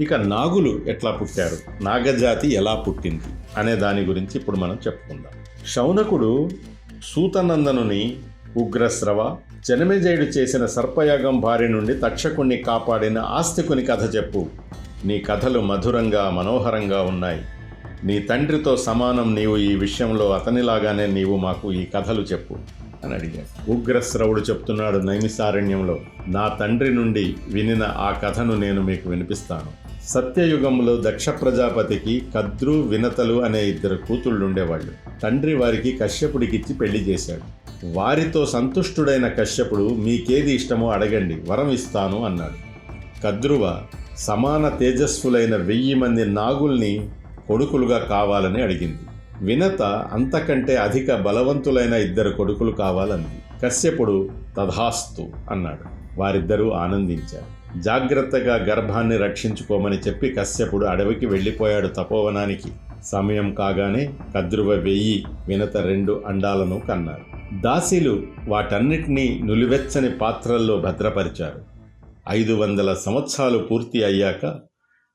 ఇక నాగులు ఎట్లా పుట్టారు? నాగజాతి ఎలా పుట్టింది? అనే దాని గురించి ఇప్పుడు మనం చెప్పుకుందాం. శౌనకుడు సూతనందనుని ఉగ్రస్రవ జనమేజయుడు చేసిన సర్పయాగం బారి నుండి తక్షకుణ్ణి కాపాడిన ఆస్తికుని కథ చెప్పు. నీ కథలు మధురంగా మనోహరంగా ఉన్నాయి. నీ తండ్రితో సమానం నీవు ఈ విషయంలో అతనిలాగానే నీవు మాకు ఈ కథలు చెప్పు. అని అడిగాడు. ఉగ్రశ్రవుడు చెప్తున్నాడు నైమిసారణ్యంలో నా తండ్రి నుండి వినిన ఆ కథను నేను మీకు వినిపిస్తాను. సత్యయుగంలో దక్ష ప్రజాపతికి కద్రు వినతలు అనే ఇద్దరు కూతుళ్ళు ఉండేవాళ్ళు. తండ్రి వారికి కశ్యపుడికిచ్చి పెళ్ళి చేశాడు. వారితో సంతుష్టుడైన కశ్యపుడు మీకేది ఇష్టమో అడగండి వరం ఇస్తాను అన్నాడు. కద్రువ సమాన తేజస్సులైన వెయ్యి మంది నాగుల్ని కొడుకులుగా కావాలని అడిగింది. వినత అంతకంటే అధిక బలవంతులైన ఇద్దరు కొడుకులు కావాలంది. కశ్యపుడు తథాస్తు అన్నాడు. వారిద్దరూ ఆనందించారు. జాగ్రత్తగా గర్భాన్ని రక్షించుకోమని చెప్పి కశ్యపుడు అడవికి వెళ్ళిపోయాడు తపోవనానికి. సమయం కాగానే కద్రువ వెయ్యి వినత రెండు అండాలను కన్నారు. దాసీలు వాటన్నిటినీ నులివెచ్చని పాత్రల్లో భద్రపరిచారు. ఐదు వందల సంవత్సరాలు పూర్తి అయ్యాక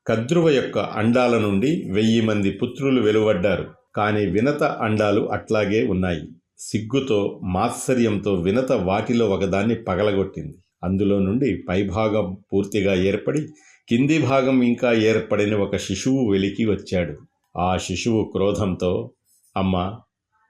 కద్రువ యొక్క అండాల నుండి వెయ్యి మంది పుత్రులు వెలువడ్డారు. కానీ వినత అండాలు అట్లాగే ఉన్నాయి. సిగ్గుతో మాత్సర్యంతో వినత వాటిలో ఒకదాన్ని పగలగొట్టింది. అందులో నుండి పైభాగం పూర్తిగా ఏర్పడి కింది భాగం ఇంకా ఏర్పడిన ఒక శిశువు వెలికి వచ్చాడు. ఆ శిశువు క్రోధంతో అమ్మా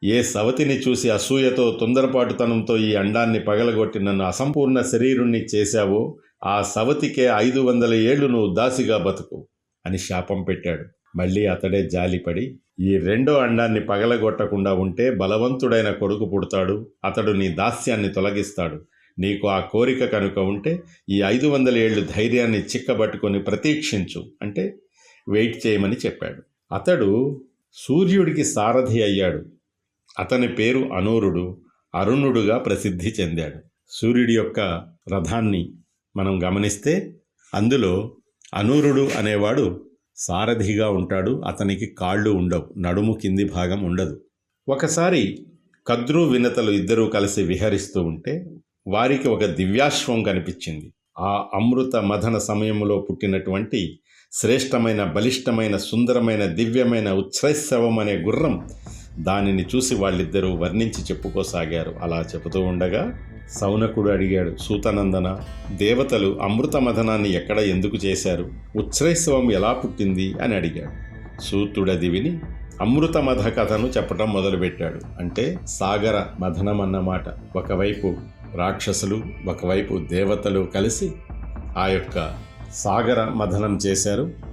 ఏ సవతిని చూసి అసూయతో తొందరపాటుతనంతో ఈ అండాన్ని పగలగొట్టి నన్ను అసంపూర్ణ శరీరుణ్ణి చేశావో ఆ సవతికే ఐదు వందల ఏళ్ళు నువ్వు దాసిగా బతుకు అని శాపం పెట్టాడు. మళ్ళీ అతడే జాలిపడి ఈ రెండో అండాన్ని పగలగొట్టకుండా ఉంటే బలవంతుడైన కొడుకు పుడతాడు అతడు నీ దాస్యాన్ని తొలగిస్తాడు. నీకు ఆ కోరిక కనుక ఉంటే ఈ ఐదు వందల ఏళ్ళు ధైర్యాన్ని చిక్కబట్టుకొని ప్రతీక్షించు అంటే వెయిట్ చేయమని చెప్పాడు. అతడు సూర్యుడికి సారథి అయ్యాడు. అతని పేరు అనూరుడు అరుణుడుగా ప్రసిద్ధి చెందాడు. సూర్యుడి యొక్క రథాన్ని మనం గమనిస్తే అందులో అనూరుడు అనేవాడు సారథిగా ఉంటాడు. అతనికి కాళ్ళు ఉండవు. నడుము కింది భాగం ఉండదు. ఒకసారి కద్రు వినతలు ఇద్దరూ కలిసి విహరిస్తూ ఉంటే వారికి ఒక దివ్యాశ్వం కనిపించింది. ఆ అమృత మథన సమయంలో పుట్టినటువంటి శ్రేష్టమైన బలిష్టమైన సుందరమైన దివ్యమైన ఉచ్ఛ్రైశవం అనే గుర్రం దానిని చూసి వాళ్ళిద్దరూ వర్ణించి చెప్పుకోసాగారు. అలా చెబుతూ ఉండగా సౌనకుడు అడిగాడు సూతనందన దేవతలు అమృత మథనాన్ని ఎక్కడ ఎందుకు చేశారు? ఉచ్ఛ్రైశ్రవం ఎలా పుట్టింది? అని అడిగాడు. సూతుడది విని అమృతమథ కథను చెప్పడం మొదలుపెట్టాడు. అంటే సాగర మథనం అన్నమాట. ఒకవైపు రాక్షసులు ఒకవైపు దేవతలు కలిసి ఆ యొక్క సాగర మథనం చేశారు.